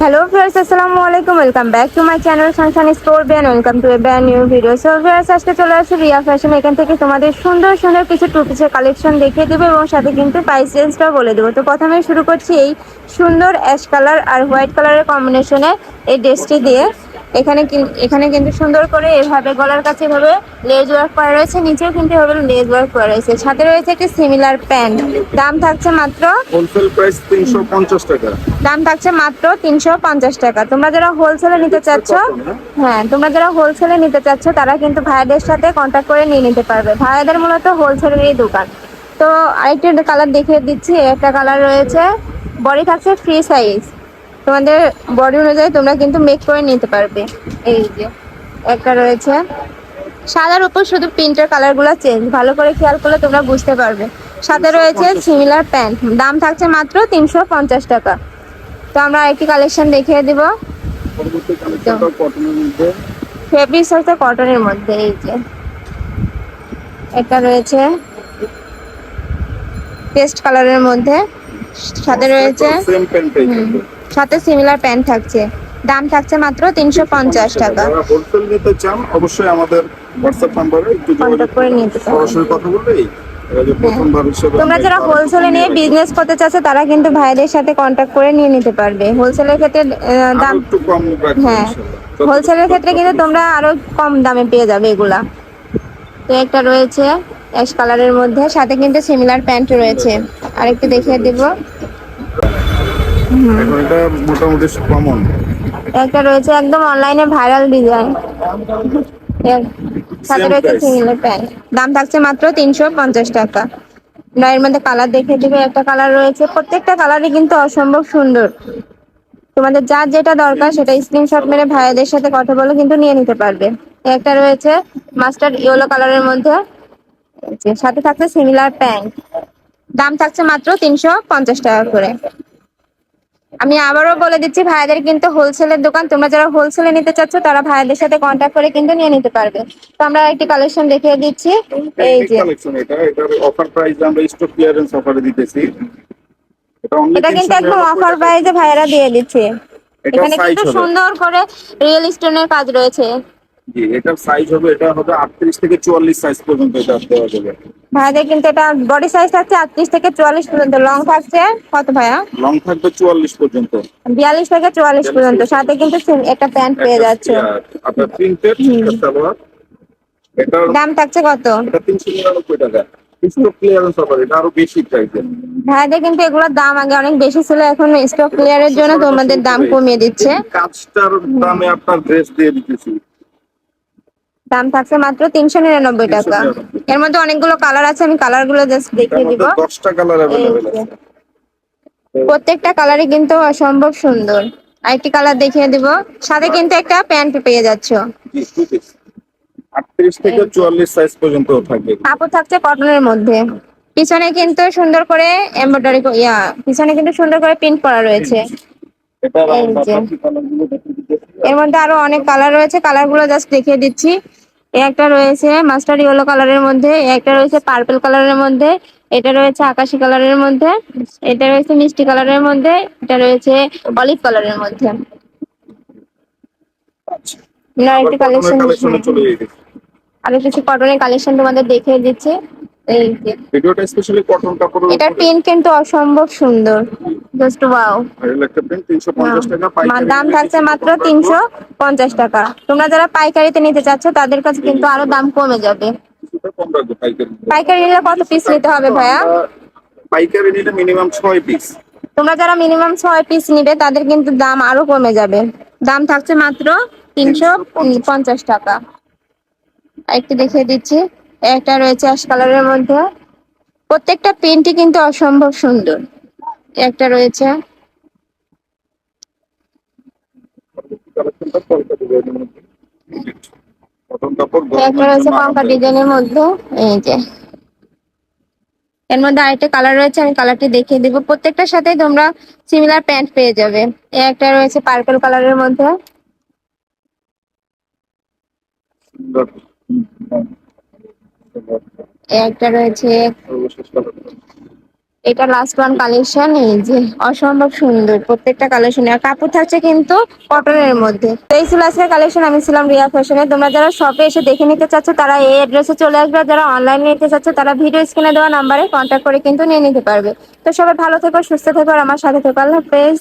Hello friends আসসালামু আলাইকুম welcome back to my channel Sansan store brand welcome to a brand new video so friends আজকে চলে আসছে Riya fashion এখান থেকে তোমাদের সুন্দর সুন্দর কিছু টু পিসের কালেকশন দেখিয়ে দেবো এবং সাথে কিন্তু প্রাইস রেঞ্জটাও বলে দেবো। তো প্রথমে শুরু করছি এই সুন্দর অ্যাশ কালার আর হোয়াইট কালারের কম্বিনেশনে এই ড্রেসটি দিয়ে। এখানে এখানে কিন্তু সুন্দর করে এভাবে গলার কাছে এভাবে লেজ ওয়ার্ক করা রয়েছে নিচেও কিন্তু এভাবে লেজ ওয়ার্ক করা রয়েছে। সাথে রয়েছে একটি সিমিলার প্যান্ট দাম থাকছে মাত্র হোলসেল প্রাইস তিনশো পঞ্চাশ টাকা। দাম থাকছে মাত্র তিনশো পঞ্চাশ টাকা। তোমরা যারা হোলসেলে নিতে চাচ্ছ হ্যাঁ তোমরা যারা হোলসেলে নিতে চাচ্ছ তারা কিন্তু ভাইয়াদের সাথে কন্ট্যাক্ট করে নিয়ে নিতে পারবে। ভাইয়াদের মূলত হোলসেলেরই দোকান। তো আরেকটি কালার দেখিয়ে দিচ্ছি। একটা কালার রয়েছে বডি থাকছে ফ্রি সাইজ তোমাদের বডি অনুযায়ী তোমরা কিন্তু মেক করে নিতে পারবে। এই যে একটা রয়েছে। সাদার উপর শুধু প্রিন্টের কালারগুলো চেঞ্জ ভালো করে খেয়াল করলে তোমরা বুঝতে পারবে। সাথে রয়েছে সিমিলার প্যান্ট দাম থাকছে মাত্র তিনশো পঞ্চাশ টাকা। তো আমরা একটি কালেকশন দেখিয়ে দিব। ফেব্রিক্স হচ্ছে কটনের মধ্যে এই যে। একটা রয়েছে পেস্ট কালারের মধ্যে। সাথে রয়েছে সাথে সিমিলার প্যান্ট থাকছে। দাম থাকছে মাত্র তিনশো পঞ্চাশ টাকা। হোলসেল নিতে চান অবশ্যই আমাদের হোয়াটসঅ্যাপ নাম্বারে একটু যোগাযোগ করে নিতে সরাসরি কথা বললেই এরা যে প্রথমবার হিসেবে তোমরা যারা হোলসেলে নিয়ে বিজনেস করতে চাচ্ছ তারা কিন্তু ভাইদের সাথে কন্ট্যাক্ট করে নিয়ে নিতে পারবে। হোলসেলের ক্ষেত্রে দাম হ্যাঁ। হোলসেলের ক্ষেত্রে কিন্তু তোমরা আরও কম দামে পেয়ে যাবে এগুলা। তো একটা রয়েছে অ্যাশ কালারের মধ্যে সাথে কিন্তু সিমিলার প্যান্ট রয়েছে। আরেকটু দেখিয়ে দিব। এখন এটা মোটামুটি কমন একটা রয়েছে একদম অনলাইনে ভাইরাল ডিজাইন সাথে রয়েছে. সিমিলার প্যান্ট দাম থাকছে মাত্র তিনশো পঞ্চাশ টাকা। এর মধ্যে কালার দেখিয়ে দিবে। একটা কালার রয়েছে। প্রত্যেকটা কালারই কিন্তু অসম্ভব সুন্দর। তোমাদের যার যেটা দরকার সেটা স্ক্রিনশট মেরে ভাইয়াদের সাথে কথা বলে কিন্তু নিয়ে নিতে পারবে। একটা রয়েছে মাস্টার্ড ইয়েলো কালারের মধ্যে। সাথে থাকছে সিমিলার প্যান্ট দাম থাকছে মাত্র তিনশো পঞ্চাশ টাকা করে। আমি আবারও বলে দিচ্ছি ভাইয়াদের কিন্তু হোলসেলের দোকান তোমরা যারা হোলসেলে নিতে চাচ্ছ তারা ভাইয়াদের সাথে কন্ট্যাক্ট করে কিন্তু নিয়ে নিতে পারবে। তো আমরা একটি কালেকশন দেখিয়ে দিচ্ছি। এই যে কালেকশন এটা এটার অফার প্রাইস আমরা স্টক ক্লিয়ারেন্স অফারে দিতেছি। এটা কিন্তু একদম অফার। প্রাইসে ভাইয়ারা দিয়ে দিচ্ছে। এখানে কিন্তু সুন্দর করে রিয়েল স্টোনের কাজ রয়েছে। জি এটার সাইজ হবে এটা হবে 38 থেকে 44 সাইজ পর্যন্ত এটা দেওয়া যাবে। ভাইয়াদের কিন্তু এটা বডি সাইজ থাকছে আটত্রিশ থেকে চুয়াল্লিশ পর্যন্ত। লং থাকছে কত ভাইয়া? লং থাকবে 44 পর্যন্ত। বিয়াল্লিশ থেকে চুয়াল্লিশ পর্যন্ত। সাথে কিন্তু একটা প্যান্ট পেয়ে যাচ্ছে। আপনার প্রিন্টেড সালোয়ার। এটা দাম থাকছে কত? এটা 399 টাকা। স্টক ক্লিয়ারেন্স অফার এটা আরও বেশি প্রাইসে ভাইয়াদের কিন্তু এগুলোর দাম আগে অনেক বেশি ছিল এখন স্টক ক্লিয়ারের জন্য তোমাদের দাম কমিয়ে দিচ্ছে। কাজটার দামে আপনার ড্রেস দিয়ে দিতেছি। দাম থাকছে মাত্র তিনশো নিরানব্বই টাকা। এর মধ্যে অনেকগুলো কালার আছে আমি কালারগুলো জাস্ট দেখিয়ে দিব। কালার প্রত্যেকটা কালারই কিন্তু অসম্ভব সুন্দর। আরেকটি কালার দেখিয়ে দিব। সাথে কিন্তু একটা প্যান্ট পেয়ে যাচ্ছ। কাপড় থাকছে কটনের মধ্যে। পিছনে কিন্তু সুন্দর করে এমব্রয়ডারি ইয়া পিছনে কিন্তু সুন্দর করে প্রিন্ট করা রয়েছে। এর মধ্যে আরও অনেক কালার রয়েছে কালারগুলো জাস্ট দেখিয়ে দিচ্ছি। একটা রয়েছে মাস্টার ইয়েলো কালারের মধ্যে একটা রয়েছে পার্পল কালারের মধ্যে এটা রয়েছে আকাশি কালারের মধ্যে এটা রয়েছে মিষ্টি কালারের মধ্যে এটা রয়েছে অলিভ কালারের মধ্যে। আচ্ছা। আবার একটি কালেকশন আরও কিছু কটনের কালেকশন তোমাদের দেখিয়ে দিচ্ছি। এই যে। ভিডিওটা স্পেশালি কটন কাপড়ের এটার প্রিন্ট কিন্তু অসম্ভব সুন্দর। জাস্ট ওয়াও ভাইরাল একটা প্রিন্ট 350 টাকা পাইকারি দাম থাকছে মাত্র তিনশো পঞ্চাশ টাকা। তোমরা যারা পাইকারিতে নিতে চাচ্ছ তাদের কাছে কিন্তু আরও দাম কমে যাবে। পাইকারি নিলে। কত পিস নিতে হবে ভাইয়া? পাইকারি নিলে মিনিমাম 6 পিস তোমরা যারা মিনিমাম ছয় পিস নিবে তাদের কিন্তু দাম আরও কমে যাবে। দাম থাকছে মাত্র তিনশো পঞ্চাশ। টাকা। একটু দেখিয়ে দিচ্ছি। একটা রয়েছে অ্যাশ কালারের মধ্যে। প্রত্যেকটা প্রিন্টই কিন্তু অসম্ভব সুন্দর। একটা রয়েছে। একটা রয়েছে ডিজাইনের মধ্যে। এই যে। এর মধ্যে আরেকটা কালার রয়েছে, আমি কালারটি দেখিয়ে দিব। প্রত্যেকটার তোমরা সিমিলার প্যান্ট পেয়ে যাবে। একটা রয়েছে পার্পল কালারের মধ্যে। একটা রয়েছে এটা লাস্ট ওয়ান কালেকশন এই যে অসম্ভব সুন্দর। প্রত্যেকটা কালেকশন আর কাপড় থাকছে কিন্তু কটনের মধ্যে। তো এই ছিল আজকের কালেকশন আমি ছিলাম রিয়া ফ্যাশনে তোমরা যারা শপে এসে দেখে নিতে চাচ্ছ, তারা এই অ্যাড্রেসে চলে আসবে। যারা অনলাইনে নিতে চাচ্ছ, তারা ভিডিও স্ক্রিনে দেওয়া নাম্বারে কন্ট্যাক্ট করে কিন্তু নিয়ে নিতে পারবে। তো সবাই ভালো থেকো, সুস্থ থেকো, আর আমার সাথে থেকো। আল্লাহ হাফেজ।